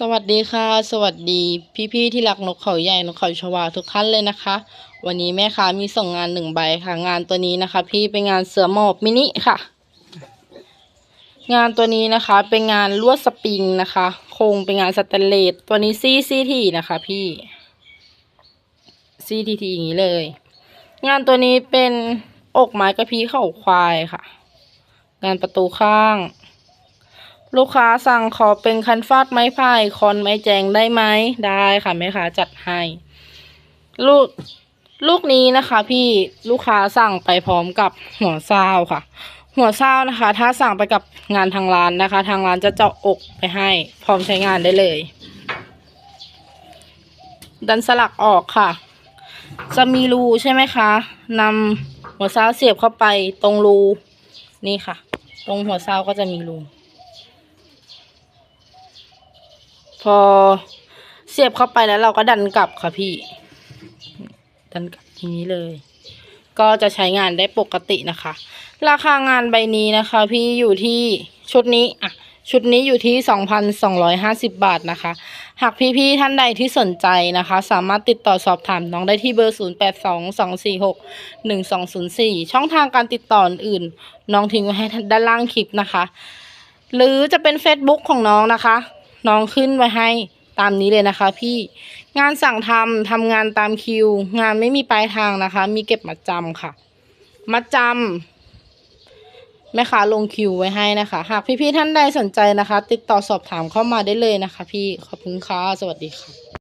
สวัสดีค่ะ สวัสดีพี่ๆที่รักนกเขาใหญ่นกเขาชวาทุกท่านเลยนะคะ วันนี้แม่ค้ามีส่งงานหนึ่งใบค่ะ งานตัวนี้นะคะ พี่เป็นงานเสือหมอบมินิค่ะ งานตัวนี้นะคะ เป็นงานลวดสปริงนะคะโครงเป็นงานสแตนเลสตัวนี้ซีซีทีนะคะ พี่ซีทีทีอย่างนี้เลย งานตัวนี้เป็นอกไม้กระพี้เข่าควายค่ะ งานประตูข้าง ลูกค้าสั่งขอเป็นคันฟาดไม้พายคอนไม้แจงได้ไหมได้ค่ะแม่ค้าจัดให้ลูกลูกนี้นะคะ พี่ลูกค้าสั่งไปพร้อมกับหัวซาวค่ะ หัวซาวนะคะ ถ้าสั่งไปกับงานทางร้านนะคะ ทางร้านจะเจาะอกไปให้ พร้อมใช้งานได้เลย ดันสลักออกค่ะ จะมีรูใช่ไหมคะนำหัวซาวเสียบเข้าไปตรงรูนี่ค่ะ ตรงหัวซาวก็จะมีรู พอเสียบเข้าไปแล้วเราก็ดันกลับค่ะพี่ ดันกลับทีนี้เลย ก็จะใช้งานได้ปกตินะคะ ราคางานใบนี้นะคะ พี่อยู่ที่ชุดนี้อะชุดนี้อยู่ที่สองพันสองร้อยห้าสิบบาทนะคะ หากพี่ๆท่านใดที่สนใจนะคะ สามารถติดต่อสอบถามน้องได้ที่เบอร์ศูนย์แปดสองสองสี่หกหนึ่งสองศูนย์สี่ช่องทางการติดต่ออื่น น้องทิ้งไว้ให้ด้านล่างคลิปนะคะ หรือจะเป็น Facebook ของน้องนะคะ น้องขึ้นไว้ให้ตามนี้เลยนะคะพี่งานสั่งทำทำงานตามคิว งานไม่มีปลายทางนะคะ มีเก็บมัดจำค่ะ มัดจำแม่ค้าลงคิวไว้ให้นะคะ หากพี่ๆท่านใดสนใจนะคะ ติดต่อสอบถามเข้ามาได้เลยนะคะ พี่ขอบคุณค่ะสวัสดีค่ะ